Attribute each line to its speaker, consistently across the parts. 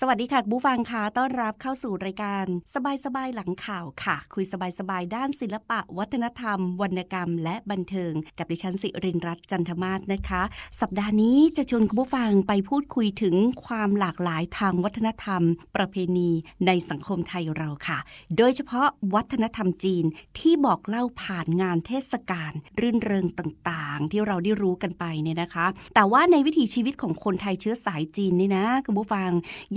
Speaker 1: สวัสดีค่ะคุณผู้ฟังค่ะต้อนรับเข้าสู่รายการ สบายสบายหลังข่าวค่ะ คุยสบายสบายด้านศิลปะ วัฒนธรรม วรรณกรรม และบันเทิง กับดิฉันสิรินรัตน์จันทมาศนะคะ สัปดาห์นี้จะชวนคุณผู้ฟังไปพูดคุยถึงความหลากหลายทางวัฒนธรรม ประเพณีในสังคมไทยเราค่ะ โดยเฉพาะวัฒนธรรมจีนที่บอกเล่าผ่านงานเทศกาลรื่นเริงต่างๆ ที่เราได้รู้กันไปเนี่ยนะคะ แต่ว่าในวิถีชีวิตของคนไทยเชื้อสายจีนนี่นะคุณผู้ฟัง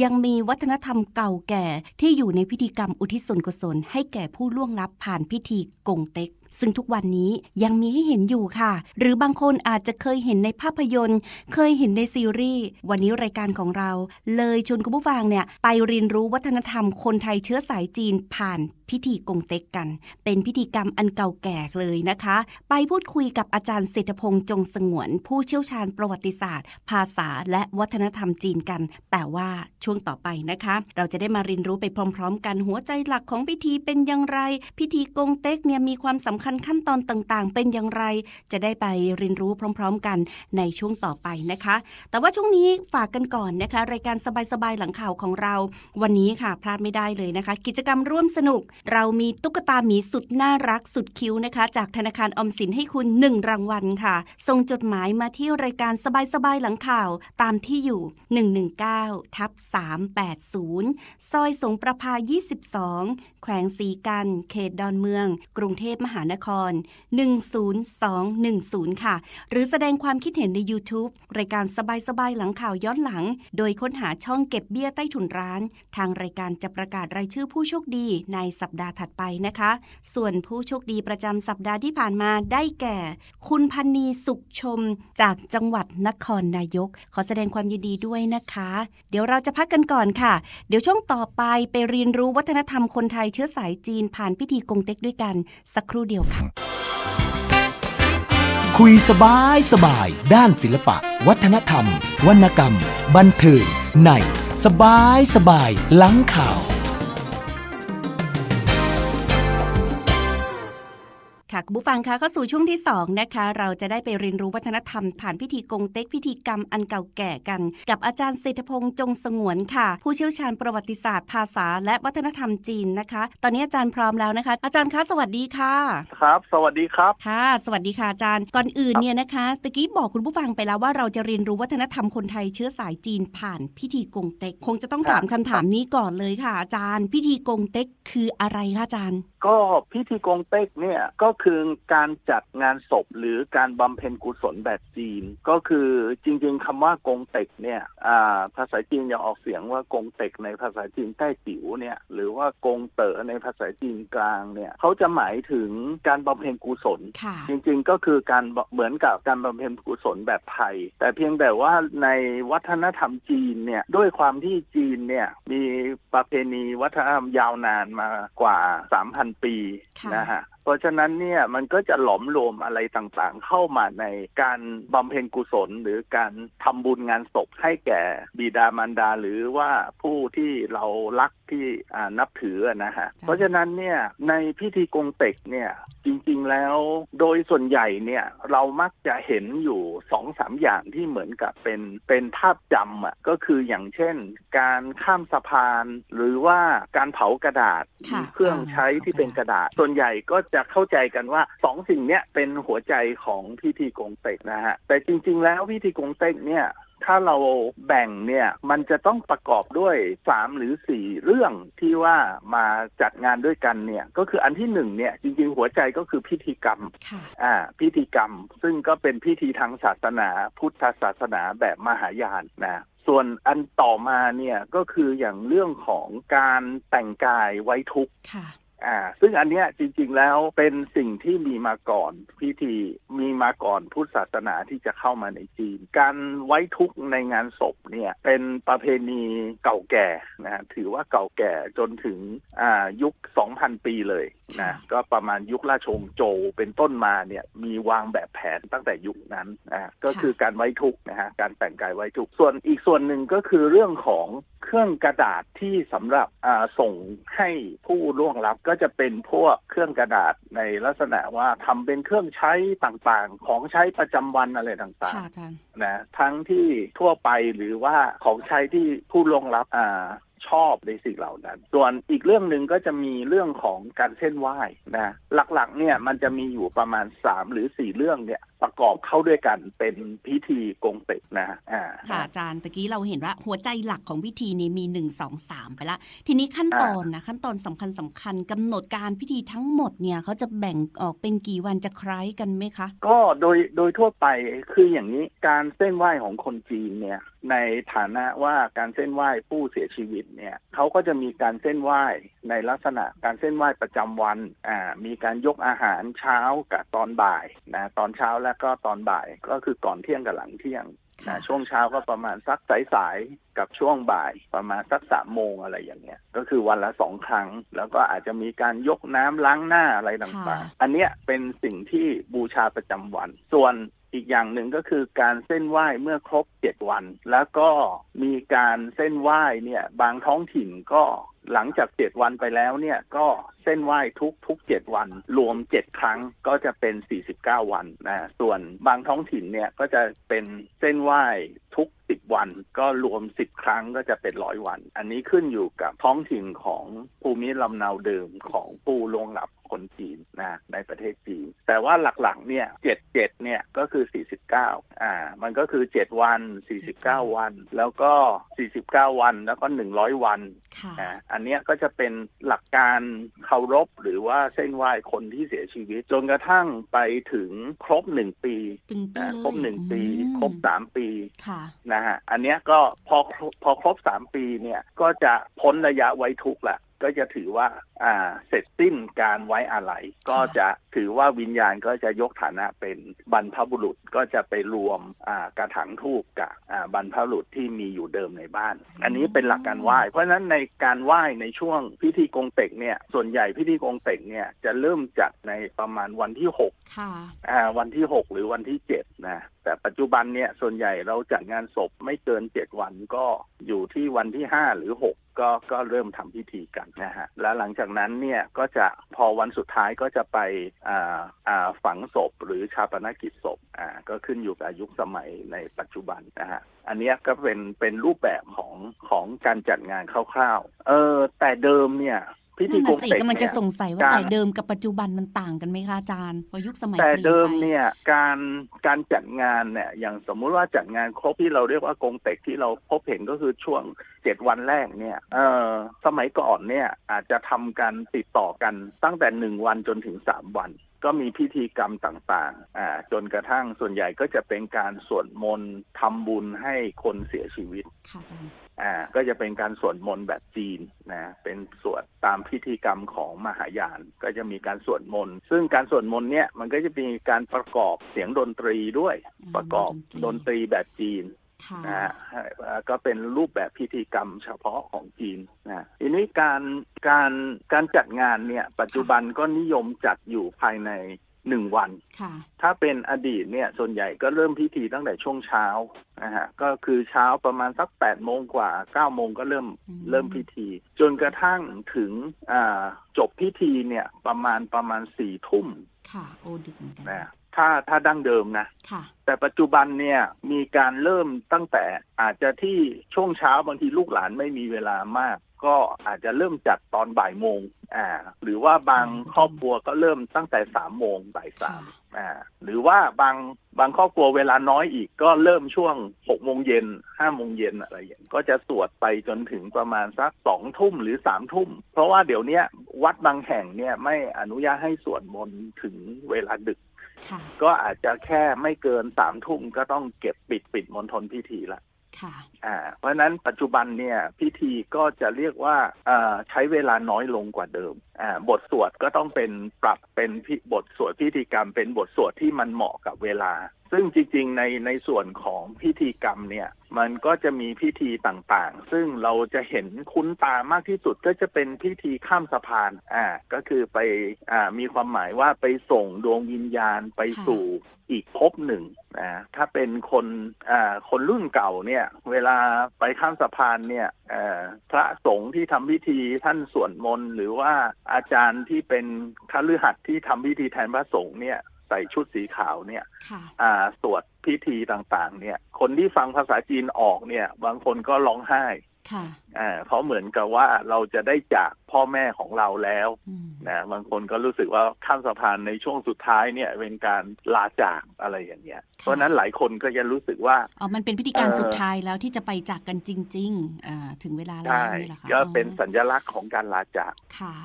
Speaker 1: ยังังมีวัฒนธรรมเก่าแก่ที่อยู่ในพิธีกรรมอุทิศส่วนกุศลให้แก่ผู้ล่วงลับผ่านพิธีกงเต็ก ซึ่งทุกวันนี้ยังมีให้เห็นอยู่ค่ะ หรือบางคนอาจจะเคยเห็นในภาพยนตร์ เคยเห็นในซีรีส์ วันนี้รายการของเรา เลยชวนคุณผู้ฟังเนี่ยไปเรียนรู้วัฒนธรรมคนไทยเชื้อสายจีนผ่านพิธีกงเต็กกัน เป็นพิธีกรรมอันเก่าแก่เลยนะคะ ไปพูดคุยกับอาจารย์เศรษฐพงษ์จงสงวน ผู้เชี่ยวชาญประวัติศาสตร์ ภาษาและวัฒนธรรมจีนกัน แต่ว่าช่วงต่อไปนะคะ เราจะได้มาเรียนรู้ไปพร้อม ๆ กันหัวใจหลักของพิธีเป็นอย่างไร พิธีกงเต็กเนี่ยมีความสำคัญขั้นตอนต่างๆ เป็นอย่างไร จะได้ไปเรียนรู้พร้อม ๆ กันในช่วงต่อไปนะคะ แต่ว่าช่วงนี้ฝากกันก่อนนะคะ รายการสบายๆหลังข่าวของเรา วันนี้ค่ะพลาดไม่ได้เลยนะคะ กิจกรรมร่วมสนุก เรามีตุ๊กตาหมีสุดน่ารักสุดคิ้วนะคะ จากธนาคารออมสินให้คุณ 1 รางวัลค่ะ ส่งจดหมายมาที่รายการสบายๆหลังข่าวตามที่อยู่ 119ทับ380 ซอยสงประภา 22 แขวงสีกัน เขตดอนเมือง กรุงเทพมหานคร 10210 ค่ะ หรือแสดงความคิดเห็นใน YouTube รายการสบายๆหลังข่าวย้อนหลัง โดยค้นหาช่องเก็บเบี้ยใต้ถุนร้าน ทางรายการจะประกาศรายชื่อผู้โชคดีในสัปดาห์ถัดไปนะคะ ส่วนผู้โชคดีประจำสัปดาห์ที่ผ่านมาได้แก่ คุณพันนีสุขชมจากจังหวัดนครนายก ขอแสดงความยินดีด้วยนะคะ เดี๋ยวเราจะพักกันก่อนค่ะ เดี๋ยวช่วงต่อไปไปเรียนรู้วัฒนธรรมคนไทยเชื้อสายจีนผ่านพิธีกงเต็กด้วยกัน สักครู่เดียวค่ะ
Speaker 2: คุยสบายสบาย ด้านศิลปะ วัฒนธรรม วรรณกรรม บันเทิงในสบายสบายหลังข่าว
Speaker 1: ค่ะคุณผู้ฟังคะเข้าสู่ช่วงที่ 2 นะคะ เราจะได้ไปเรียนรู้วัฒนธรรมผ่านพิธีกงเต็กพิธีกรรมอันเก่าแก่กัน กับอาจารย์เศรษฐพงษ์จงสงวนค่ะ ผู้เชี่ยวชาญประวัติศาสตร์ภาษา และวัฒนธรรมจีนนะคะ ตอนนี้อาจารย์พร้อมแล้วนะคะ อาจารย์คะสวัสดีค่ะ
Speaker 3: ครับ สวัสดีครับ
Speaker 1: ค่ะ สวัสดีค่ะอาจารย์ก่อนอื่นเนี่ยนะคะตะกี้บอกคุณผู้ฟังไปแล้วว่าเราจะเรียนรู้วัฒนธรรมคนไทยเชื้อสายจีนผ่านพิธีกงเต็กคงจะต้องถามคำถามนี้ก่อนเลยค่ะ อาจารย์ พิธีกงเต็กคืออะไรคะอาจารย์
Speaker 3: ก็พิธีกงเต็กเนี่ยก็คือการจัดงานศพหรือการบำเพ็ญกุศลแบบจีน ก็คือจริง ๆคำว่ากงเต็กเนี่ยอ่าภาษาจีนจะออกเสียงว่ากงเต็กในภาษาจีนใต้จิ๋วเนี่ยหรือว่ากงเต๋อในภาษาจีนกลางเนี่ยเขาจะหมายถึงการบำเพ็ญกุศล
Speaker 1: ค่ะ
Speaker 3: จริงๆก็คือการบเหมือนกับการบำเพ็ญกุศลแบบไทย แต่เพียงแต่ว่าในวัฒนธรรมจีนเนี่ยด้วยความที่จีนเนี่ยมีประเพณีวัฒนธรรมยาวนานมากว่า 3,000 ปี
Speaker 1: ค่ะ
Speaker 3: นะฮะเพราะฉะนั้นเนี่ยมันก็จะหลอมรวมอะไรต่างๆ เข้ามาในการบำเพ็ญกุศล หรือการทำบุญงานศพให้แก่บิดามารดาหรือว่าผู้ที่เรารักที่อ่านับถือนะฮะเพราะฉะนั้นเนี่ยในพิธีกงเต็กเนี่ยจริงๆแล้วโดยส่วนใหญ่เนี่ยเรามักจะเห็นอยู่สองสามอย่างที่เหมือนกับเป็นเป็นภาพจำอะก็คืออย่างเช่น การข้ามสะพาน หรือว่าการเผากระดาษ
Speaker 1: ค่ะ
Speaker 3: มีเครื่องใช้ที่เป็นกระดาษส่วนใหญ่ก็จะเข้าใจกันว่าสองสิ่งเนี้ยเป็นหัวใจของพิธีกงเต็กนะฮะแต่จริง ๆ แล้วพิธีกงเต็กเนี่ยถ้าเราแบ่งเนี่ยมันจะต้องประกอบด้วยสามหรือสี่เรื่องที่ว่ามาจัดงานด้วยกันเนี่ยก็คืออันที่หนึ่งเนี่ยจริงๆหัวใจก็คือพิธีกรรม
Speaker 1: ค่ะ
Speaker 3: อ่าพิธีกรรม ซึ่งก็เป็นพิธีทางศาสนา พุทธศาสนาแบบมหายานนะส่วนอันต่อมาเนี่ยก็คืออย่างเรื่องของการแต่งกายไว้ทุกข์
Speaker 1: ค่ะ
Speaker 3: อ่าซึ่งอันเนี้ยจริง ๆแล้วเป็นสิ่งที่มีมาก่อนพิธีมีมาก่อนพุทธศาสนาที่จะเข้ามาในจีน การไว้ทุกข์ในงานศพเนี่ยเป็นประเพณีเก่าแก่นะถือว่าเก่าแก่จนถึงอ่ายุค 2,000 ปีเลยนะก็ประมาณยุคราชวงศ์โจวเป็นต้นมาเนี่ยมีวางแบบแผนตั้งแต่ยุคนั้นอ่าก็คือการไว้ทุกข์นะฮะการแต่งกายไว้ทุกข์ส่วนอีกส่วนหนึ่งก็คือเรื่องของเครื่องกระดาษที่สำหรับอ่าส่งให้ผู้ล่วงลับก็จะเป็นพวกเครื่องกระดาษในลักษณะว่าทำเป็นเครื่องใช้ต่างๆ ของใช้ประจำวันอะไรต่าง
Speaker 1: ค่ะอาจารย์
Speaker 3: ๆนะทั้งที่ทั่วไปหรือว่าของใช้ที่ผู้ลวงรับอ่าชอบในสิ่งเหล่านั้น ส่วนอีกเรื่องหนึ่งก็จะมีเรื่องของการเส้นไหว้นะ หลักๆ เนี่ยมันจะมีอยู่ประมาณสามหรือสี่เรื่องเนี่ย ประกอบเข้าด้วยกันเป็นพิธีกงเต็กนะอ่า
Speaker 1: ค่ะอาจารย์ตะกี้เราเห็นว่าหัวใจหลักของพิธีนี้มีหนึ่งสองสามไปละ ทีนี้ขั้นตอนนะขั้นตอนสำคัญสำคัญกำหนดการพิธีทั้งหมดเนี่ยเขาจะแบ่งออกเป็นกี่วันจะคล้ายกันไหมคะ
Speaker 3: ก็โดยโดยทั่วไปคืออย่างนี้การเส้นไหว้ของคนจีนเนี่ยในฐานะว่าการเส้นไหว้ผู้เสียชีวิตเนี่ยเขาก็จะมีการเส้นไหว้ในลักษณะการเส้นไหว้ประจำวันอ่ามีการยกอาหารเช้ากับตอนบ่ายนะตอนเช้าแล้วก็ตอนบ่ายก็คือก่อนเที่ยงกับหลังเที่ยง
Speaker 1: ค่ะ
Speaker 3: นะช่วงเช้าก็ประมาณสักสายๆกับช่วงบ่ายประมาณสักสามโมงอะไรอย่างเงี้ยก็คือวันละสองครั้ง แล้วก็อาจจะมีการยกน้ำล้างหน้าอะไรต่างๆ อันเนี้ยเป็นสิ่งที่บูชาประจำวัน ส่วน อีกอย่างหนึ่งก็คือการเส้นไหว้เมื่อครบเจ็ดวัน แล้วก็มีการเส้นไหว้เนี่ยบางท้องถิ่นก็หลังจากเจ็ดวันไปแล้วเนี่ยก็เส้นไหว้ทุกทุกเจ็ดวัน รวมเจ็ดครั้งก็จะเป็นสี่สิบเก้าวันนะส่วนบางท้องถิ่นเนี่ยก็จะเป็นเส้นไหว้ทุกสิบวัน ก็รวมสิบครั้งก็จะเป็นร้อยวัน อันนี้ขึ้นอยู่กับท้องถิ่นของภูมิลำเนาเดิมของผู้ลวงหลับ คนจีนนะในประเทศจีน แต่ว่าหลักๆเนี่ยเจ็ดเจ็ดเนี่ยก็คือสี่สิบเก้าอ่ามันก็คือเจ็ดวันสี่สิบเก้าวัน แล้วก็สี่สิบเก้าวันแล้วก็หนึ่งร้อยวัน
Speaker 1: ค่ะ
Speaker 3: อ่าอันเนี้ยก็จะเป็นหลักการเคารพหรือว่าเส้นไหว้คนที่เสียชีวิต จนกระทั่งไปถึงครบหนึ่งปี
Speaker 1: ตึงปี
Speaker 3: อ่า
Speaker 1: เลย
Speaker 3: ครบหนึ่งปี
Speaker 1: อืม
Speaker 3: ครบสามปี
Speaker 1: ค่ะ
Speaker 3: นะฮะอันเนี้ยก็พอพอครบสามปีเนี่ยก็จะพ้นระยะไว้ทุกข์ละ ก็จะถือว่าอ่าเสร็จสิ้นการไว้อาลัยก็จะถือว่าวิญญาณก็จะยกฐานะเป็นบรรพบุรุษก็จะไปรวมอ่ากระถางทูปกับอ่าบรรพบุรุษที่มีอยู่เดิมในบ้าน อันนี้เป็นหลักการไหว้ เพราะฉะนั้นในการไหว้ในช่วงพิธีกงเต็กเนี่ยส่วนใหญ่พิธีกงเต็กเนี่ยจะเริ่มจัดในประมาณวันที่หก
Speaker 1: ค่ะ
Speaker 3: อ่าวันที่หกหรือวันที่เจ็ดนะแต่ปัจจุบันเนี่ยส่วนใหญ่เราจัดงานศพไม่เกินเจ็ดวันก็อยู่ที่วันที่ห้าหรือหก ก็ก็เริ่มทำพิธีกันนะฮะแล้วหลังจากนั้นเนี่ยก็จะพอวันสุดท้ายก็จะไปอ่าอ่าฝังศพหรือชาปนกิจศพอ่าก็ขึ้นอยู่กับยุคสมัยในปัจจุบันนะฮะอันนี้ก็เป็นเป็นรูปแบบของของการจัดงานคร่าวๆเออแต่เดิมเนี่ย พิธี
Speaker 1: นั่น
Speaker 3: ก
Speaker 1: น่ะ
Speaker 3: ง
Speaker 1: สิ
Speaker 3: เต็ก
Speaker 1: กำลัง
Speaker 3: เนี่
Speaker 1: จะ
Speaker 3: ย
Speaker 1: สงสัยว่า
Speaker 3: การ
Speaker 1: แต่เดิมกับปัจจุบันมันต่างกันไหมคะอาจารย์เพราะยุคสมัย
Speaker 3: แต่
Speaker 1: ปลี่ยน
Speaker 3: เดิม
Speaker 1: ไป
Speaker 3: เนี่ยการการจัดงานเนี่ยอย่างสมมุติว่าจัดงานครบที่เราเรียกว่ากงเต็กที่เราพบเห็นก็คือช่วงเจ็ดวันแรกเนี่ยเออสมัยก่อนเนี่ยอาจจะทำกันติดต่อกันตั้งแต่หนึ่งวันจนถึงสามวัน ก็มีพิธีกรรมต่างๆอ่าจนกระทั่งส่วนใหญ่ก็จะเป็นการสวดมนต์ทำบุญให้คนเสียชีวิต
Speaker 1: ค่ะอาจารย์
Speaker 3: อ่าก็จะเป็นการสวดมนต์แบบจีนนะเป็นสวดตามพิธีกรรมของมหายาน ก็จะมีการสวดมนต์ซึ่งการสวดมนต์เนี่ยมันก็จะมีการประกอบเสียงดนตรีด้วย
Speaker 1: อืม
Speaker 3: ประกอบ
Speaker 1: ด
Speaker 3: ด
Speaker 1: น
Speaker 3: น
Speaker 1: ต
Speaker 3: ต
Speaker 1: รี
Speaker 3: รีแบบจีน
Speaker 1: ค่ะ
Speaker 3: นะฮะเอ่อก็เป็นรูปแบบพิธีกรรมเฉพาะของจีนนะทีนี้การการการจัดงานเนี่ย ปัจจุบันก็นิยมจัดอยู่ภายในหนึ่งวัน
Speaker 1: ค่ะ
Speaker 3: ถ้าเป็นอดีตเนี่ย ส่วนใหญ่ก็เริ่มพิธีตั้งแต่ช่วงเช้านะฮะ ก็คือเช้าประมาณสักแปดโมงกว่าเก้าโมงก็เริ่ม
Speaker 1: อืม
Speaker 3: เริ่มพิธี จนกระทั่งถึงอ่าจบพิธีเนี่ยประมาณประมาณสี่ทุ่ม
Speaker 1: ค่ะ โอดึกเหมือนกัน
Speaker 3: นะ ถ้าถ้าดั้งเดิมนะ
Speaker 1: ค่ะ
Speaker 3: แต่ปัจจุบันเนี่ยมีการเริ่มตั้งแต่อาจจะที่ช่วงเช้าบางทีลูกหลานไม่มีเวลามาก ก็อาจจะเริ่มจัดตอนบ่ายโมงอ่าหรือว่าบาง
Speaker 1: ใช่
Speaker 3: ครอบครัวก็เริ่มตั้งแต่สามโมงบ่ายสาม
Speaker 1: ค่ะ
Speaker 3: อ่าหรือว่าบางบางครอบครัวเวลาน้อยอีกก็เริ่มช่วงหกโมงเย็นห้าโมงเย็นอะไรอย่างนี้ก็จะสวดไปจนถึงประมาณสักสองทุ่มหรือสามทุ่ม เพราะว่าเดี๋ยวเนี้ยวัดบางแห่งเนี่ยไม่อนุญาตให้สวดมนต์ถึงเวลาดึก
Speaker 1: ค่ะ
Speaker 3: ก็อาจจะแค่ไม่เกินสามทุ่มก็ต้องเก็บปิดปิดมณฑลพิธีละ
Speaker 1: ค่ะ
Speaker 3: อ่า เพราะฉะนั้นปัจจุบันเนี่ยพิธีก็จะเรียกว่าอ่าใช้เวลาน้อยลงกว่าเดิมอ่า บทสวดก็ต้องเป็นปรับเป็นบทสวดพิธีกรรม เป็นบทสวดที่มันเหมาะกับเวลา ซึ่งจริงๆในในส่วนของพิธีกรรมเนี่ย มันก็จะมีพิธีต่างๆ ซึ่งเราจะเห็นคุ้นตามากที่สุดก็จะเป็นพิธีข้ามสะพานอ่าก็คือไปอ่ามีความหมายว่าไปส่งดวงวิญญาณไปสู่อีกภพหนึ่งนะถ้าเป็นคนอ่าคนรุ่นเก่าเนี่ย เวลาไปข้ามสะพานเนี่ย พระสงฆ์ที่ทำพิธีท่านสวดมนต์หรือว่าอาจารย์ที่เป็นคฤหัสถ์ที่ทำพิธีแทนพระสงฆ์เนี่ยใส่ชุดสีขาวเนี่ย
Speaker 1: ค่ะ
Speaker 3: อ่าสวดพิธีต่าง ๆ เนี่ย คนที่ฟังภาษาจีนออกเนี่ย บางคนก็ร้องไห้
Speaker 1: ค่ะ
Speaker 3: อ่าเพราะเหมือนกับว่าเราจะได้จากพ่อแม่ของเราแล้ว
Speaker 1: อืม
Speaker 3: นะบางคนก็รู้สึกว่าข้ามสะพานในช่วงสุดท้ายเนี่ยเป็นการลาจากอะไรอย่างเงี้ย เพราะฉะนั้นหลายคนก็จะรู้สึกว่า
Speaker 1: อ๋อมันเป็นพิธีการ
Speaker 3: เอ่อ
Speaker 1: สุดท้ายแล้วที่จะไปจากกันจริงๆอ่าถึงเวลาแล้ว
Speaker 3: ใช่
Speaker 1: นี่แหละค่ะ
Speaker 3: ก็เป็น
Speaker 1: อ๋อ
Speaker 3: สัญลักษณ์ของการลาจาก
Speaker 1: ค่ะ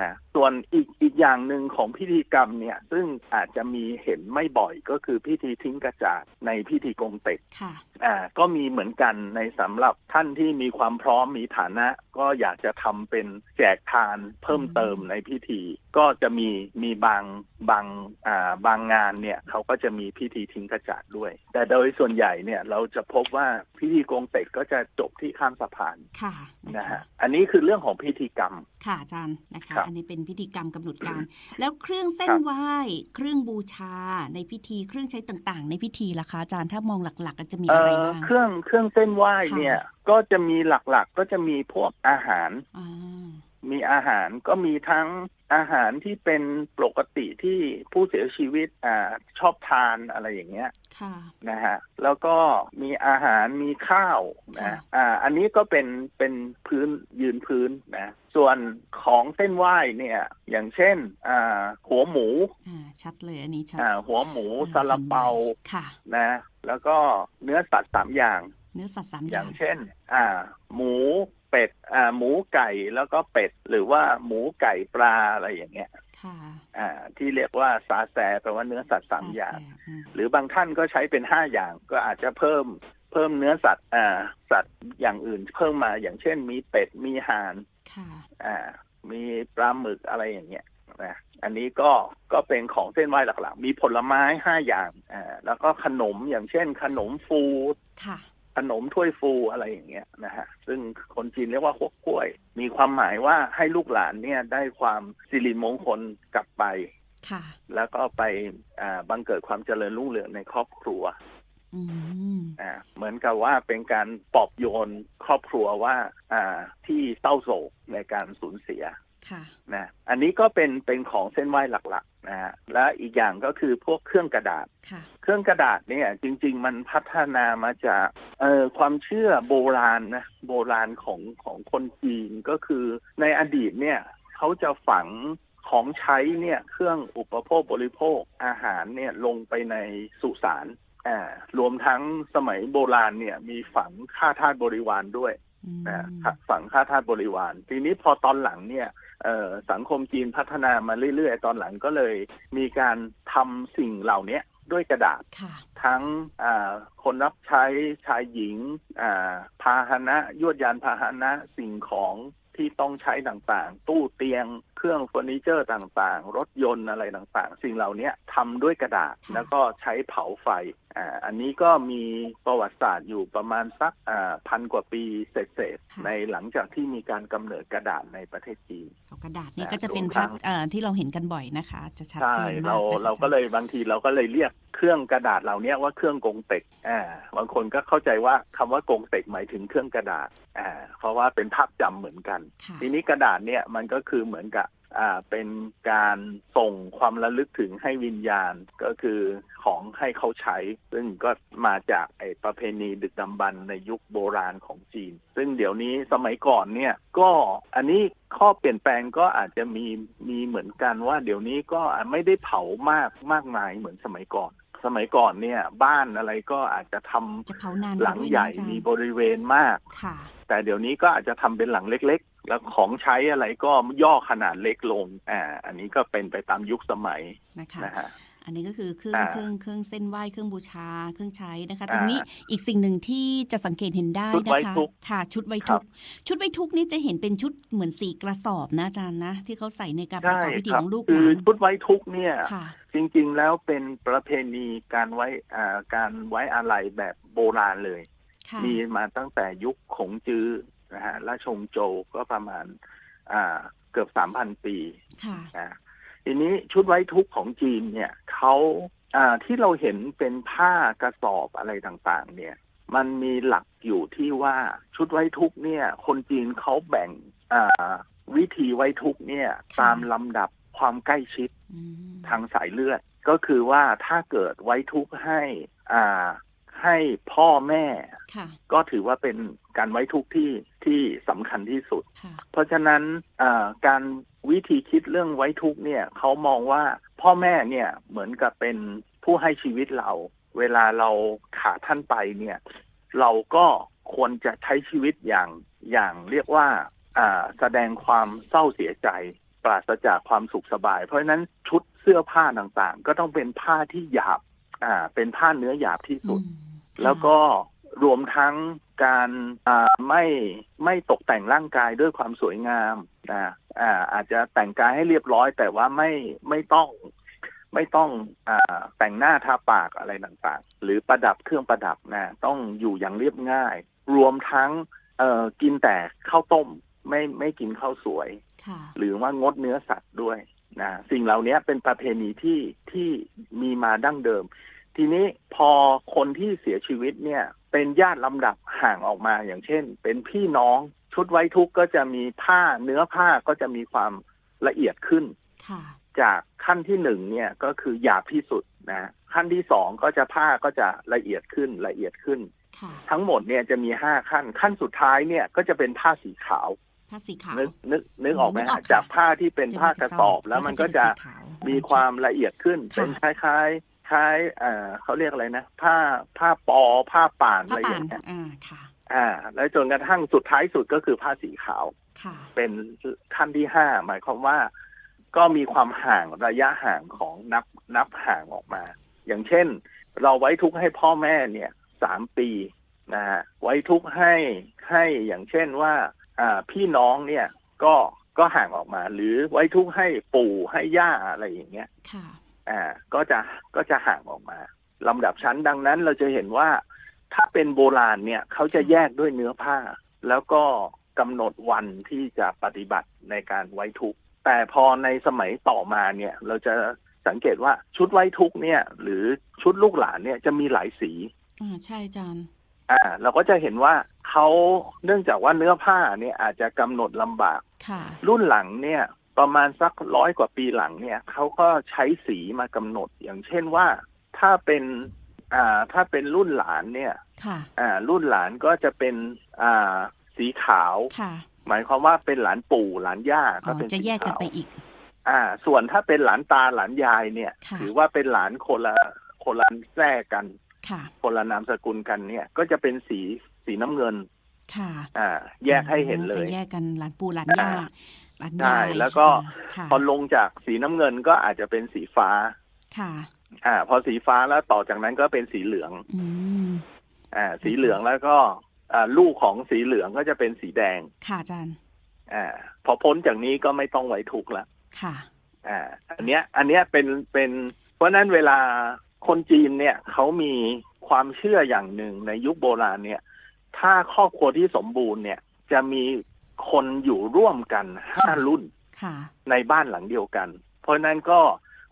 Speaker 3: นะ ส่วนอีกอีกอย่างหนึ่งของพิธีกรรมเนี่ย ซึ่งอาจจะมีเห็นไม่บ่อยก็คือพิธีทิ้งกระจาดในพิธีกงเต็ก
Speaker 1: ค่ะ
Speaker 3: อ่าก็มีเหมือนกันในสำหรับท่านที่มีความพร้อมมีฐานะ ก็อยากจะทำเป็นแจกทานเพิ่มเติมในพิธี ก็จะมีมีบางบางอ่าบางงานเนี่ยเขาก็จะมีพิธีทิ้งกระจาดด้วย แต่โดยส่วนใหญ่เนี่ยเราจะพบว่าพิธีกงเต็กก็จะจบที่ข้ามสะพาน
Speaker 1: ค่ะ
Speaker 3: นะฮะอันนี้คือเรื่องของพิธีกรรม
Speaker 1: ค่ะอาจารย์นะคะ
Speaker 3: ครับ
Speaker 1: อันนี้เป็นพิธีกรรมกำหนดการ แล้วเครื่องเส้น
Speaker 3: ครับ
Speaker 1: ไหว้ เครื่องบูชาในพิธีเครื่องใช้ต่างๆ ในพิธีล่ะคะอาจารย์ถ้ามองหลักๆก็จะมี
Speaker 3: เอ่
Speaker 1: อะไร
Speaker 3: อ
Speaker 1: บ้าง
Speaker 3: เครื่องเครื่องเส้นไหว้
Speaker 1: ค่ะ
Speaker 3: เนี่ย ก็จะมีหลักๆ ก็จะมีพวกอาหาร
Speaker 1: อ่า
Speaker 3: มีอาหารก็มีทั้งอาหารที่เป็นปกติที่ผู้เสียชีวิตอ่าชอบทานอะไรอย่างเงี้ย
Speaker 1: ค่ะ
Speaker 3: นะฮะแล้วก็มีอาหารมีข้าว
Speaker 1: ค่ะ
Speaker 3: นะอ่าอันนี้ก็เป็นเป็นพื้นยืนพื้นนะส่วนของเส้นไหว้เนี่ย อย่างเช่นอ่าหัวหมู
Speaker 1: อ่าชัดเลยอันนี้ชัด
Speaker 3: อ่าหัวหมู
Speaker 1: อ่
Speaker 3: ซาลาเปา
Speaker 1: ค่ะ
Speaker 3: นะ แล้วก็เนื้อสัตว์สามอย่าง
Speaker 1: เนื้อสัตว์สาม
Speaker 3: อ
Speaker 1: อย่า
Speaker 3: ย่างง เช่น อ่า หมูเป็ด อ่า หมูไก่แล้วก็เป็ด หรือว่าหมูไก่ปลาอะไรอย่างเงี้ย
Speaker 1: ค่ะ
Speaker 3: อ่า ที่เรียกว่าซาแซแปลว่าเนื้อสัตว์สามอย่าง
Speaker 1: ซแซอืม
Speaker 3: หรือบางท่านก็ใช้เป็นห้าอย่างก็อาจจะเพิ่มเพิ่มเนื้อสัตว์อ่าสัตว์อย่างอื่น เพิ่มมาอย่างเช่น มีเป็ดมีห่าน
Speaker 1: ค่ะ
Speaker 3: อ่ามีปลาหมึกอะไรอย่างเงี้ยนะอันนี้ก็ก็เป็นของเส้นไหว้หลักๆ มีผลไม้ห้าอย่างอ่าแล้วก็ขนมอย่างเช่น ขนมฟู
Speaker 1: ค่ะ
Speaker 3: ขนมถ้วยฟูอะไรอย่างเงี้ยนะฮะซึ่งคนจีนเรียกว่าฮวกกล้วย มีความหมายว่าให้ลูกหลานเนี่ยได้ความสิริมงคลกลับไป
Speaker 1: ค่ะ
Speaker 3: แล้วก็ไปอ่าบังเกิดความเจริญรุ่งเรืองในครอบครัว
Speaker 1: อืม
Speaker 3: อ่าเหมือนกับว่าเป็นการปลอบโยนครอบครัวว่า อ่าที่เศร้าโศกในการสูญเสีย
Speaker 1: ค่ะ
Speaker 3: นะอันนี้ก็เป็นเป็นของเส้นไหว้หลักๆนะฮะและอีกอย่างก็คือพวกเครื่องกระดาษ
Speaker 1: ค่ะ
Speaker 3: เครื่องกระดาษเนี่ยจริง ๆ มันพัฒนามาจากเอ่อความเชื่อโบราณนะโบราณของของคนจีนก็คือในอดีตเนี่ยเขาจะฝังของใช้เนี่ยเครื่องอุปโภคบริโภคอาหารเนี่ยลงไปในสุสานอ่ารวมทั้งสมัยโบราณเนี่ยมีฝังฆ่าทาสบริวารด้วย
Speaker 1: อืม
Speaker 3: นะฝังฆ่าทาสบริวาร ทีนี้พอตอนหลังเนี่ยเอ่อ สังคมจีนพัฒนามาเรื่อยๆ ตอนหลังก็เลยมีการทำสิ่งเหล่านี้ด้วยกระดาษ
Speaker 1: ค่ะ
Speaker 3: ทั้งอ่าคนรับใช้ชายหญิงอ่าพาหนะ ยวดยานพาหนะสิ่งของที่ต้องใช้ต่างๆ ตู้เตียงเค รื่องเฟอร์นิเจอร์ต่างๆ รถยนต์อะไรต่างๆ สิ่งเหล่านี้ทำด้วยกระดาษ
Speaker 1: ค่ะ
Speaker 3: แล้วก็ใช้เผาไฟอ่าอันนี้ก็มีประวัติศาสตร์อยู่ประมาณสักอ่าพันกว่าปีเศษๆในหลังจากที่มีการกำเนิดกระดาษในประเทศจีน
Speaker 1: เอากระดาษนี่
Speaker 3: อ่า
Speaker 1: ก็จะเป็น
Speaker 3: รวม
Speaker 1: ภาพ
Speaker 3: ทั้ง
Speaker 1: เอ่อที่เราเห็นกันบ่อยนะคะ จะชัด
Speaker 3: ใช่
Speaker 1: เจนมาก
Speaker 3: เรา
Speaker 1: นะคะ
Speaker 3: เราก็เลยบางทีเราก็เลยเรียกเครื่องกระดาษเหล่านี้ว่าเครื่องกงเต็กอ่าบางคนก็เข้าใจว่าคำว่ากงเต็กหมายถึงเครื่องกระดาษอ่าเพราะว่าเป็นภาพจำเหมือนกัน
Speaker 1: ค่ะ
Speaker 3: ทีนี้กระดาษเนี่ยมันก็คือเหมือนกับ อ่าเป็นการส่งความระลึกถึงให้วิญญาณก็คือของให้เขาใช้ ซึ่งก็มาจากไอ้ประเพณีดึกดำบรรพ์ในยุคโบราณของจีน ซึ่งเดี๋ยวนี้สมัยก่อนเนี่ยก็อันนี้ข้อเปลี่ยนแปลงก็อาจจะมีมีเหมือนกันว่า เดี๋ยวนี้ก็ไม่ได้เผามากมากมายเหมือนสมัยก่อนสมัยก่อนเนี่ยบ้านอะไรก็อาจจะทำ
Speaker 1: จะเผานาน
Speaker 3: หลัง
Speaker 1: ด้วย
Speaker 3: ใหญ่
Speaker 1: นะอาจาร
Speaker 3: มี
Speaker 1: ย์
Speaker 3: บริเวณมาก
Speaker 1: ค่ะ
Speaker 3: แต่เดี๋ยวนี้ก็อาจจะทำเป็นหลังเล็กๆ แล้วของใช้อะไรก็ย่อขนาดเล็กลงอ่าอันนี้ก็เป็นไปตามยุคสมัย
Speaker 1: นะคะ
Speaker 3: นะฮะ
Speaker 1: อันนี้ก็คือเครื่อง
Speaker 3: อ่า
Speaker 1: เครื่องเครื่องเส้นไหว้เครื่องบูชาเครื่องใช้นะคะ
Speaker 3: อ่า
Speaker 1: ทีนี้อีกสิ่งหนึ่งที่จะสังเกตเห็นได้
Speaker 3: ชุด
Speaker 1: นะ
Speaker 3: ไว้
Speaker 1: คะ
Speaker 3: ทุกข์
Speaker 1: ค่ะชุดไว้
Speaker 3: ครั
Speaker 1: ทุ
Speaker 3: บ
Speaker 1: กข์ชุดไว้ทุกข์นี่จะเห็นเป็นชุดเหมือนสีกระสอบนะอาจารย์นะ ที่เขาใส่ในการประ
Speaker 3: ใช่
Speaker 1: กอบพิธี
Speaker 3: ครั
Speaker 1: ของลูกห
Speaker 3: คื
Speaker 1: ลา
Speaker 3: อนชุดไว้ทุกข์เนี่ย
Speaker 1: ค่ะ
Speaker 3: จริง ๆ แล้วเป็นประเพณีการไว้อ่าการไว้อาลัยแบบโบราณเลย
Speaker 1: ค่ะ
Speaker 3: มีมาตั้งแต่ยุคขงจื้อ นะฮะและชงโจวก็ประมาณอ่าเกือบสามพันปี
Speaker 1: ค่ะ
Speaker 3: นะทีนี้ชุดไว้ทุกข์ของจีนเนี่ยเขาอ่าที่เราเห็นเป็นผ้ากระสอบอะไรต่างๆ เนี่ย มันมีหลักอยู่ที่ว่าชุดไว้ทุกข์เนี่ย คนจีนเขาแบ่งอ่าวิธีไว้ทุกข์เนี่ย
Speaker 1: ค่ะ
Speaker 3: ตามลำดับความใกล้ชิด
Speaker 1: อืม
Speaker 3: ทางสายเลือด ก็คือว่าถ้าเกิดไว้ทุกข์ให้อ่า ให้พ่อแม่
Speaker 1: ค่ะ
Speaker 3: ก็ถือว่าเป็นการไว้ทุกข์ที่ที่สำคัญที่สุด
Speaker 1: ค่ะ
Speaker 3: เพราะฉะนั้นอ่าการวิธีคิดเรื่องไว้ทุกข์เนี่ยเขามองว่าพ่อแม่เนี่ยเหมือนกับเป็นผู้ให้ชีวิตเรา เวลาเราขาดท่านไปเนี่ย เราก็ควรจะใช้ชีวิตอย่างอย่างเรียกว่าอ่าแสดงความเศร้าเสียใจปราศจากความสุขสบาย เพราะฉะนั้นชุดเสื้อผ้าต่างๆ ก็ต้องเป็นผ้าที่หยาบ อ่า เป็นผ้าเนื้อหยาบที่สุด
Speaker 1: อืม
Speaker 3: แล้วก็รวมทั้งการอ่าไม่ไม่ตกแต่งร่างกายด้วยความสวยงามนะอ่าอาจจะแต่งกายให้เรียบร้อย แต่ว่าไม่ไม่ต้องไม่ต้องอาแต่งหน้าทาปากอะไรต่างๆ หรือประดับเครื่องประดับนะต้องอยู่อย่างเรียบง่าย รวมทั้งเอ่อกินแต่ข้าวต้มไม่ไม่กินข้าวสวย
Speaker 1: ค่ะ
Speaker 3: หรือว่างดเนื้อสัตว์ด้วยนะสิ่งเหล่านี้เป็นประเพณีที่ที่มีมาดั้งเดิม ทีนี้พอคนที่เสียชีวิตเนี่ย เป็นญาติลำดับห่างออกมาอย่างเช่น เป็นพี่น้องชุดไว้ทุกข์ก็จะมีผ้าเนื้อผ้าก็จะมีความละเอียดขึ้น
Speaker 1: ค่ะ
Speaker 3: จากขั้นที่หนึ่งเนี่ยก็คือหยาบที่สุดนะขั้นที่สองก็จะผ้าก็จะละเอียดขึ้นละเอียดขึ้น
Speaker 1: ค่ะ
Speaker 3: ทั้งหมดเนี่ยจะมีห้าขั้น ขั้นสุดท้ายเนี่ยก็จะเป็นผ้าสีขาว
Speaker 1: ผ้าสีขาว
Speaker 3: นึกนึกนึกออกไหม
Speaker 1: นึกออก
Speaker 3: ฮะ
Speaker 1: ค่ะ
Speaker 3: จากผ้าที่เป็นผ้ากระสอบแล้วมันก็จะ
Speaker 1: เป็นสีขาว
Speaker 3: มีความละเอียดขึ้น
Speaker 1: ค่ะ
Speaker 3: เป็นคล้ายๆ คล้ายเอ่อเขาเรียกอะไรนะ ผ้าผ้าปอผ้าป่าน
Speaker 1: ผ้า
Speaker 3: อะไรอ
Speaker 1: ป่า
Speaker 3: ย่านงเงี้ย
Speaker 1: อ่าค่ะ
Speaker 3: อ่า แล้วจนกระทั่งสุดท้ายสุดก็คือผ้าสีขาว
Speaker 1: ค่ะ
Speaker 3: เป็นขั้นที่ห้าหมายความว่า ก็มีความห่างระยะห่างของนับนับห่างออกมา อย่างเช่น เราไว้ทุกข์ให้พ่อแม่เนี่ยสามปีนะฮะไว้ทุกข์ให้ให้อย่างเช่นว่า อ่าพี่น้องเนี่ยก็ก็ห่างออกมา หรือไว้ทุกข์ให้ปู่ให้ย่าอะไรอย่างเงี้ย
Speaker 1: ค่ะ
Speaker 3: อ่าก็จะก็จะห่างออกมาลำดับชั้นดังนั้นเราจะเห็นว่า ถ้าเป็นโบราณเนี่ยเขาจะแยกด้วยเนื้อผ้า แล้วก็กำหนดวันที่จะปฏิบัติในการไว้ทุกข์แต่พอในสมัยต่อมาเนี่ย เราจะสังเกตว่าชุดไว้ทุกข์เนี่ย หรือชุดลูกหลานเนี่ยจะมีหลายสี
Speaker 1: อ่าใช่อาจารย์
Speaker 3: อ่า เราก็จะเห็นว่าเขาเนื่องจากว่าเนื้อผ้าเนี่ยอาจจะกำหนดลำบาก
Speaker 1: ค่ะ
Speaker 3: รุ่นหลังเนี่ย ประมาณสักร้อยกว่าปีหลังเนี่ยเขาก็ใช้สีมากำหนด อย่างเช่นว่าถ้าเป็นอ่าถ้าเป็นรุ่นหลานเนี่ย
Speaker 1: ค่ะ
Speaker 3: อ่ารุ่นหลานก็จะเป็นอ่าสีขาว
Speaker 1: ค่ะ
Speaker 3: หมายความว่าเป็นหลานปู่หลานย่า
Speaker 1: อ๋
Speaker 3: ก็
Speaker 1: อ
Speaker 3: เป็น
Speaker 1: จะ
Speaker 3: สี
Speaker 1: แยกกัน
Speaker 3: ขาว
Speaker 1: ไปอีก
Speaker 3: อ่า ส่วนถ้าเป็นหลานตาหลานยายเนี่ย
Speaker 1: ค่ะ
Speaker 3: ถือว่าเป็นหลานคนละคนละแทรกกัน
Speaker 1: ค่ะ
Speaker 3: คนละนามสกุลกันเนี่ย ก็จะเป็นสีสีน้ำเงิน
Speaker 1: ค่ะ
Speaker 3: อ่า แยกให้เห็นเล
Speaker 1: จะ
Speaker 3: ย
Speaker 1: แยกกันหลานปู่หลานย่า
Speaker 3: อ่า
Speaker 1: หลาน
Speaker 3: ใช่
Speaker 1: ยาย
Speaker 3: แล้วก็
Speaker 1: ค่ะ
Speaker 3: พอลงจากสีน้ำเงินก็อาจจะเป็นสีฟ้า
Speaker 1: ค่ะ
Speaker 3: อ่า พอสีฟ้าแล้วต่อจากนั้นก็เป็นสีเหลือง
Speaker 1: อืม
Speaker 3: อ่า สีเหลืองแล้วก็อ่าลูกของสีเหลืองก็จะเป็นสีแดง
Speaker 1: ค่ะอาจารย์
Speaker 3: อ่า พอพ้นจากนี้ก็ไม่ต้องไว้ทุกข์ละ
Speaker 1: ค่ะ
Speaker 3: อ่าอันเนี้ย อันเนี้ยเป็นเป็น เพราะฉะนั้นเวลาคนจีนเนี่ยเขามีความเชื่ออย่างหนึ่งในยุคโบราณเนี่ย ถ้าครอบครัวที่สมบูรณ์เนี่ย จะมี คนอยู่ร่วมกันห้ารุ่น
Speaker 1: ค่ะ
Speaker 3: ในบ้านหลังเดียวกัน เพราะฉะนั้นก็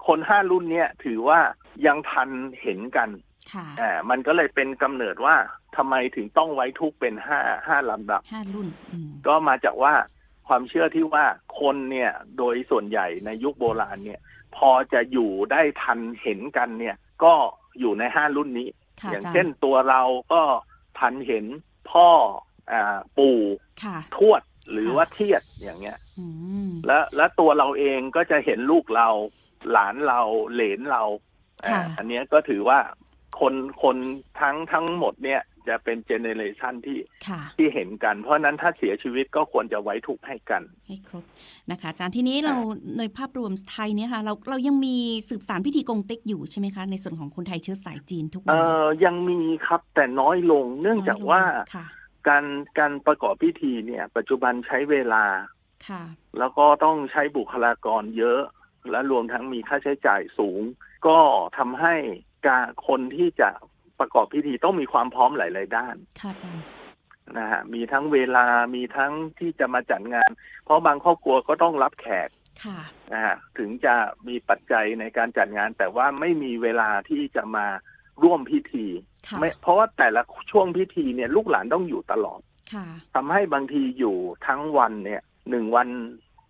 Speaker 3: คนห้ารุ่นเนี่ยถือว่ายังทันเห็นกัน
Speaker 1: ค่ะ
Speaker 3: อ่ามันก็เลยเป็นกำเนิดว่าทำไมถึงต้องไว้ทุกข์เป็นห้าห้าลำดับ
Speaker 1: ห้ารุ่นอืม
Speaker 3: ก็มาจากว่าความเชื่อที่ว่าคนเนี่ยโดยส่วนใหญ่ในยุคโบราณเนี่ย พอจะอยู่ได้ทันเห็นกันเนี่ย ก็อยู่ในห้ารุ่นนี้
Speaker 1: ค่ะ
Speaker 3: อย่าง
Speaker 1: อาจาร
Speaker 3: เช่น
Speaker 1: ย์
Speaker 3: ตัวเราก็ทันเห็นพ่ออ่าปู่
Speaker 1: ค่ะ
Speaker 3: ทวด หรือว่าเทียดอย่างเงี้ย
Speaker 1: อืม
Speaker 3: และและตัวเราเองก็จะเห็นลูกเรา หลานเราเหลนเราอ่า
Speaker 1: ค่ะ
Speaker 3: อันเนี้ยก็ถือว่าคนคนทั้งทั้งหมดเนี่ยจะเป็นเจเนเรชันที่
Speaker 1: ค่ะ
Speaker 3: ที่เห็นกัน เพราะฉะนั้นถ้าเสียชีวิตก็ควรจะไว้ทุกข์ให้กัน
Speaker 1: ให้ครบนะคะอาจารย์ทีนี้เราในภาพรวมไทยเนี่ยค่ะเราเรายังมีสืบสานพิธีกงเต็กอยู่ใช่ไหมคะ ในส่วนของคนไทยเชื้อสายจีนทุก
Speaker 3: เอ่
Speaker 1: วัน
Speaker 3: อยังมีครับแต่น้อยลงเนื่องจากว่า
Speaker 1: ค่ะ
Speaker 3: การการประกอบพิธีเนี่ย ปัจจุบันใช้เวลา
Speaker 1: ค่ะ
Speaker 3: แล้วก็ต้องใช้บุคลากรเยอะ และรวมทั้งมีค่าใช้จ่ายสูง ก็ทำให้การคนที่จะประกอบพิธีต้องมีความพร้อมหลาย ๆ ด้าน
Speaker 1: ค่ะอาจารย์
Speaker 3: นะฮะมีทั้งเวลามีทั้งที่จะมาจัดงาน เพราะบางครอบครัวก็ต้องรับแขก
Speaker 1: ค่ะ
Speaker 3: นะฮะถึงจะมีปัจจัยในการจัดงาน แต่ว่าไม่มีเวลาที่จะมา ร่วมพิธี
Speaker 1: ค่ะ
Speaker 3: ไม่เพราะว่าแต่ละช่วงพิธีเนี่ย ลูกหลานต้องอยู่ตลอด
Speaker 1: ค่ะ
Speaker 3: ทำให้บางทีอยู่ทั้งวันเนี่ยหนึ่งวัน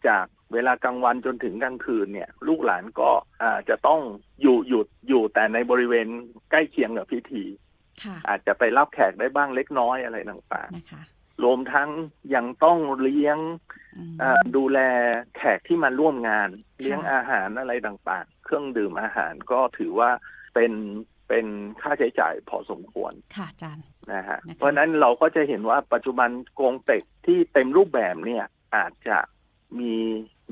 Speaker 3: จากเวลากลางวันจนถึงกลางคืนเนี่ย ลูกหลานก็อาจะต้องอยู่หยุดอยู่แต่ในบริเวณใกล้เคียงกับพิธี
Speaker 1: ค่ะ
Speaker 3: อาจจะไปรับแขกได้บ้างเล็กน้อยอะไรต่าง
Speaker 1: นะคะ
Speaker 3: ๆรวมทั้งยังต้องเลี้ยง
Speaker 1: อืม
Speaker 3: อ่าดูแลแขกที่มาร่วมงาน
Speaker 1: ค่ะ
Speaker 3: เลี้ยงอาหารอะไรต่างๆ เครื่องดื่มอาหารก็ถือว่าเป็น เป็นค่าใช้จ่ายพอสมควร
Speaker 1: ค่ะอาจารย์
Speaker 3: นะฮะ
Speaker 1: นะคะ
Speaker 3: เพราะฉะนั้นเราก็จะเห็นว่าปัจจุบันโกงเต็กที่เต็มรูปแบบเนี่ยอาจจะมี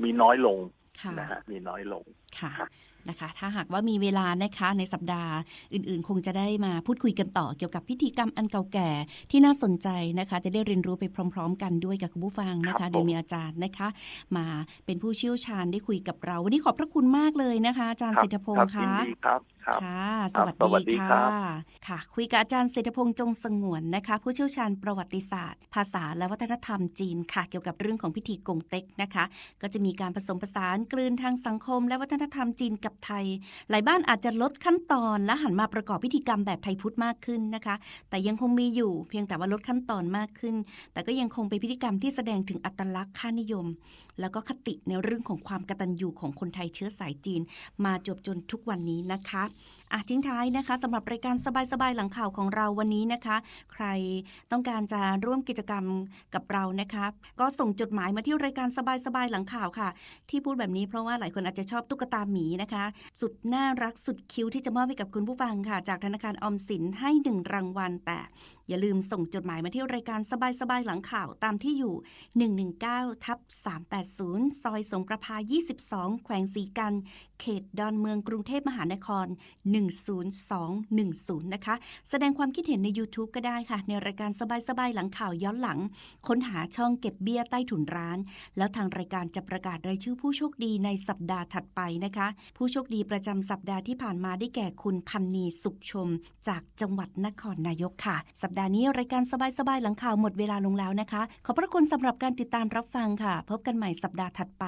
Speaker 3: มีน้อยลง
Speaker 1: ค่ะ
Speaker 3: นะฮะมีน้อยลง
Speaker 1: ค่ะ
Speaker 3: ครับ
Speaker 1: นะคะ ถ้าหากว่ามีเวลานะคะในสัปดาห์อื่นๆ คงจะได้มาพูดคุยกันต่อเกี่ยวกับพิธีกรรมอันเก่าแก่ที่น่าสนใจนะคะ จะได้เรียนรู้ไปพร้อม ๆ กันด้วยกับคุณผู้ฟังนะ
Speaker 3: ครั
Speaker 1: คะ
Speaker 3: บผม
Speaker 1: โดยมีอาจารย์นะคะ มาเป็นผู้เชี่ยวชาญได้คุยกับเรา วันนี้ขอบพระคุณมากเลยนะคะ อาจารย์
Speaker 3: ครับ
Speaker 1: สิทธพง
Speaker 3: ครับ
Speaker 1: ศ์
Speaker 3: ยิน
Speaker 1: คะ
Speaker 3: ดี ครับครับ
Speaker 1: ค่ะส
Speaker 3: ครับ
Speaker 1: วัส
Speaker 3: สวัสดี
Speaker 1: ดี
Speaker 3: ครั
Speaker 1: ค่ะ
Speaker 3: บ
Speaker 1: ค่ะ คุยกับอาจารย์เศรษฐพงษ์จงสงวนนะคะ ผู้เชี่ยวชาญประวัติศาสตร์ ภาษาและวัฒนธรรมจีนค่ะ เกี่ยวกับเรื่องของพิธีกงเต็กนะคะ ก็จะมีการผสมผสานกลืนทางสังคม และวัฒนธรรมจีนกับไทย หลายบ้านอาจจะลดขั้นตอน และหันมาประกอบพิธีกรรมแบบไทยพุทธมากขึ้นนะคะ แต่ยังคงมีอยู่เพียงแต่ว่าลดขั้นตอนมากขึ้น แต่ก็ยังคงเป็นพิธีกรรมที่แสดงถึงอัตลักษณ์ค่านิยม แล้วก็คติในเรื่องของความกตัญญูของคนไทยเชื้อสายจีน มาจบจนทุกวันนี้นะคะอะทิ้งท้ายนะคะสำหรับรายการสบายๆหลังข่าวของเราวันนี้นะคะ ใครต้องการจะร่วมกิจกรรมกับเรานะคะก็ส่งจดหมายมาที่รายการสบายๆหลังข่าวค่ะ ที่พูดแบบนี้เพราะว่าหลายคนอาจจะชอบตุ๊กตาหมีนะคะ สุดน่ารักสุดคิ้วที่จะมอบให้กับคุณผู้ฟังค่ะ จากธนาคารออมสินให้หนึ่งรางวัลแต่ อย่าลืมส่งจดหมายมาที่รายการสบายๆหลังข่าวตามที่อยู่ 119ทับ380 ซอยสงประพา 22 แขวงสีกัน เขตดอนเมืองกรุงเทพมหานคร 10210 นะคะ แสดงความคิดเห็นใน YouTube ก็ได้ค่ะ ในรายการสบายๆหลังข่าวย้อนหลัง ค้นหาช่องเก็บเบี้ยใต้ถุนร้าน แล้วทางรายการจะประกาศรายชื่อผู้โชคดีในสัปดาห์ถัดไปนะคะ ผู้โชคดีประจำสัปดาห์ที่ผ่านมาได้แก่คุณพันนีสุขชม จากจังหวัดนครนายกค่ะ สัปดาดาห์นี้รายการสบายๆหลังข่าวหมดเวลาลงแล้วนะคะ ขอบพระคุณสำหรับการติดตามรับฟังค่ะ พบกันใหม่สัปดาห์ถัดไป